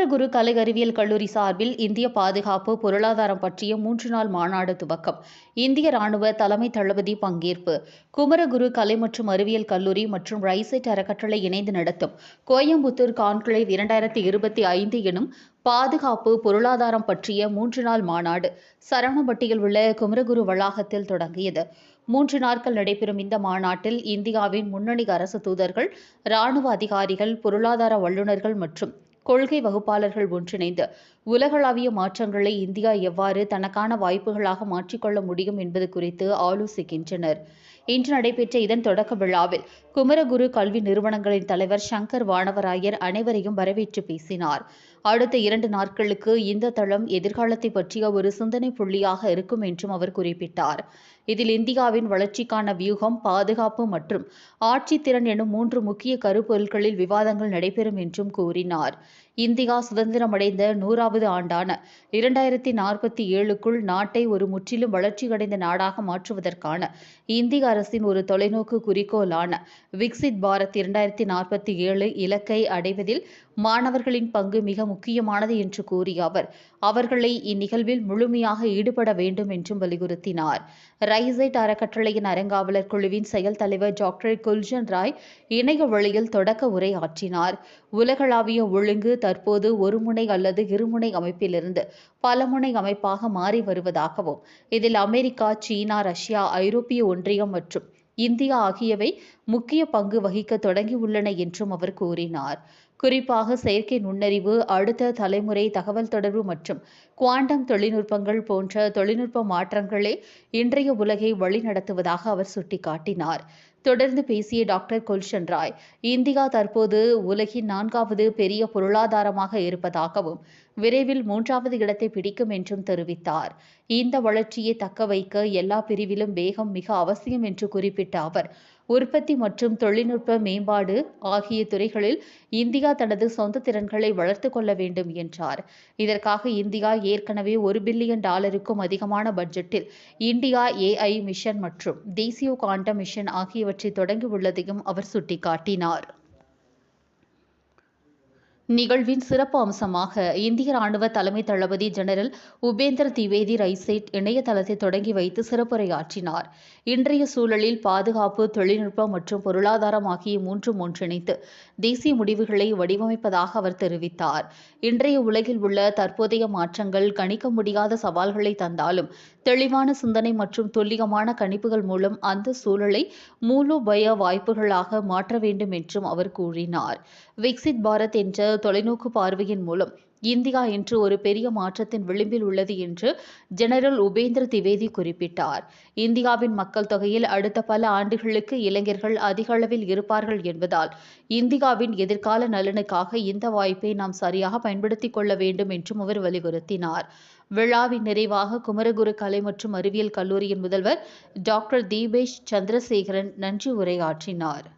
குமாரகுரு கலை அறிவியல் கல்லூரி சார்பில் இந்திய பாதுகாப்பு பொருளாதாரம் பற்றிய மூன்று நாள் மாநாடு துவக்கம். இந்திய ராணுவ தலைமை தளபதி பங்கேற்பு. குமரகுரு கலை மற்றும் அறிவியல் கல்லூரி மற்றும் ரைசெட் அறக்கட்டளை இணைந்து நடத்தும். கோயம்புத்தூர் கான்கிளேவ் இரண்டாயிரத்தி இருபத்தி ஐந்து எனும் பாதுகாப்பு பொருளாதாரம் பற்றிய மூன்று நாள் மாநாடு சரவணப்பட்டியில் உள்ள குமரகுரு வளாகத்தில் தொடங்கியது. மூன்று நாட்கள் நடைபெறும் இந்த மாநாட்டில் இந்தியாவின் முன்னணி அரசு தூதர்கள் ராணுவ அதிகாரிகள் பொருளாதார வல்லுநர்கள் மற்றும் கொள்கை வகுப்பாளர்கள் ஒன்றிணைந்து உலகளாவிய மாற்றங்களை இந்தியா எவ்வாறு தனக்கான வாய்ப்புகளாக மாற்றிக்கொள்ள முடியும் என்பது குறித்து ஆலோசிக்கின்றனர். இன்று நடைபெற்ற இதன் தொடக்க விழாவில் குமரகுரு கல்வி நிறுவனங்களின் தலைவர் சங்கர் வானவராயர் அனைவரையும் வரவேற்று பேசினார். அடுத்த இரண்டு நாட்களுக்கு இந்த தளம் எதிர்காலத்தை பற்றிய ஒரு சிந்தனை புள்ளியாக இருக்கும் என்றும் அவர் குறிப்பிட்டார். இதில் இந்தியாவின் வளர்ச்சிக்கான வியூகம் பாதுகாப்பு மற்றும் ஆட்சித்திறன் எனும் மூன்று முக்கிய கருப்பொருட்களில் விவாதங்கள் நடைபெறும் என்றும் கூறினார். இந்தியா சுதந்திரமடைந்த நூறாவது ஆண்டான இரண்டாயிரத்தி நாற்பத்தி ஏழுக்குள் நாட்டை ஒரு முற்றிலும் வளர்ச்சியடைந்த நாடாக மாற்றுவதற்கான இந்திய அரசின் ஒரு தொலைநோக்கு குறிக்கோளான விக்சித் பாரத் இரண்டாயிரத்தி நாற்பத்தி ஏழு இலக்கை அடைவதில் மாணவர்களின் பங்கு மிக முக்கியமானது என்று கூறிய அவர் அவர்களை இந்நிகழ்வில் முழுமையாக ஈடுபட வேண்டும் என்றும் வலியுறுத்தினார். ரைசைட் அறக்கட்டளையின் அறங்காவலர் குழுவின் செயல் தலைவர் டாக்டர் குல்ஜன் ராய் இணைய வழியில் தொடக்க உரை ஆற்றினார் உலகளாவிய ஒழுங்கு தற்போது ஒருமுனை அல்லது இருமுனை அமைப்பிலிருந்து பலமுனை அமைப்பாக மாறி வருவதாகவும் இதில் அமெரிக்கா சீனா ரஷ்யா ஐரோப்பிய ஒன்றியம் மற்றும் இந்தியா ஆகியவை முக்கிய பங்கு வகிக்க தொடங்கியுள்ளன என்றும் அவர் கூறினார். குறிப்பாக செயற்கை நுண்ணறிவு அடுத்த தலைமுறை தகவல் தொடர்பு மற்றும் குவாண்டம் தொழில்நுட்பங்கள் போன்ற தொழில்நுட்ப மாற்றங்களே இன்றைய உலகை வழிநடத்துவதாக அவர் சுட்டிக்காட்டினார். தொடர்ந்து பேசிய டாக்டர் குல்ஷன் ராய் இந்தியா தற்போது உலகின் நான்காவது பெரிய பொருளாதாரமாக இருப்பதாகவும் விரைவில் மூன்றாவது இடத்தை பிடிக்கும் என்றும் தெரிவித்தார். இந்த வளர்ச்சியை தக்க வைக்க எல்லா பிரிவிலும் வேகம் மிக அவசியம் என்று குறிப்பிட்ட அவர் உற்பத்தி மற்றும் தொழில்நுட்ப மேம்பாடு ஆகிய துறைகளில் இந்தியா தனது சொந்த திறன்களை வளர்த்து கொள்ள வேண்டும் என்றார். இதற்காக இந்தியா ஏற்கனவே ஒரு பில்லியன் டாலருக்கும் அதிகமான பட்ஜெட்டில் இந்தியா ஏஐ மிஷன் மற்றும் தேசிய காண்ட மிஷன் ஆகியவற்றை தொடங்கியுள்ளதையும் அவர் சுட்டிக்காட்டினார். நிகழ்வின் சிறப்பு அம்சமாக இந்திய ராணுவ தலைமை தளபதி ஜெனரல் உபேந்தர் திவேதி ரைசேட் இணையதளத்தை தொடங்கி வைத்து சிறப்புரையாற்றினார். இன்றைய சூழலில் பாதுகாப்பு தொழில்நுட்பம் மற்றும் பொருளாதாரம் ஆகிய மூன்றும் ஒன்றிணைத்து தேசிய முடிவுகளை வடிவமைப்பதாக அவர் தெரிவித்தார். இன்றைய உலகில் உள்ள தற்போதைய மாற்றங்கள் கணிக்க முடியாத சவால்களை தந்தாலும் தெளிவான சிந்தனை மற்றும் துல்லியமான கணிப்புகள் மூலம் அந்த சூழலை மூலோபய வாய்ப்புகளாக மாற்ற வேண்டும் என்றும் அவர் கூறினார். விக்சித் பாரத் என்ற தொலைநோக்கு பார்வையின் மூலம் இந்தியா இன்று ஒரு பெரிய மாற்றத்தின் விளிம்பில் உள்ளது என்று ஜெனரல் உபேந்திர திவேதி குறிப்பிட்டார். இந்தியாவின் மக்கள் தொகையில் அடுத்த பல ஆண்டுகளுக்கு இளைஞர்கள் அதிக அளவில் இருப்பார்கள் என்பதால் இந்தியாவின் எதிர்கால நலனுக்காக இந்த வாய்ப்பை நாம் சரியாக பயன்படுத்திக் கொள்ள வேண்டும் என்றும் அவர் வலியுறுத்தினார். விழாவின் நிறைவாக குமரகுரு கலை மற்றும் அறிவியல் கல்லூரியின் முதல்வர் டாக்டர் தீபேஷ் சந்திரசேகரன் நன்றி உரையாற்றினார்.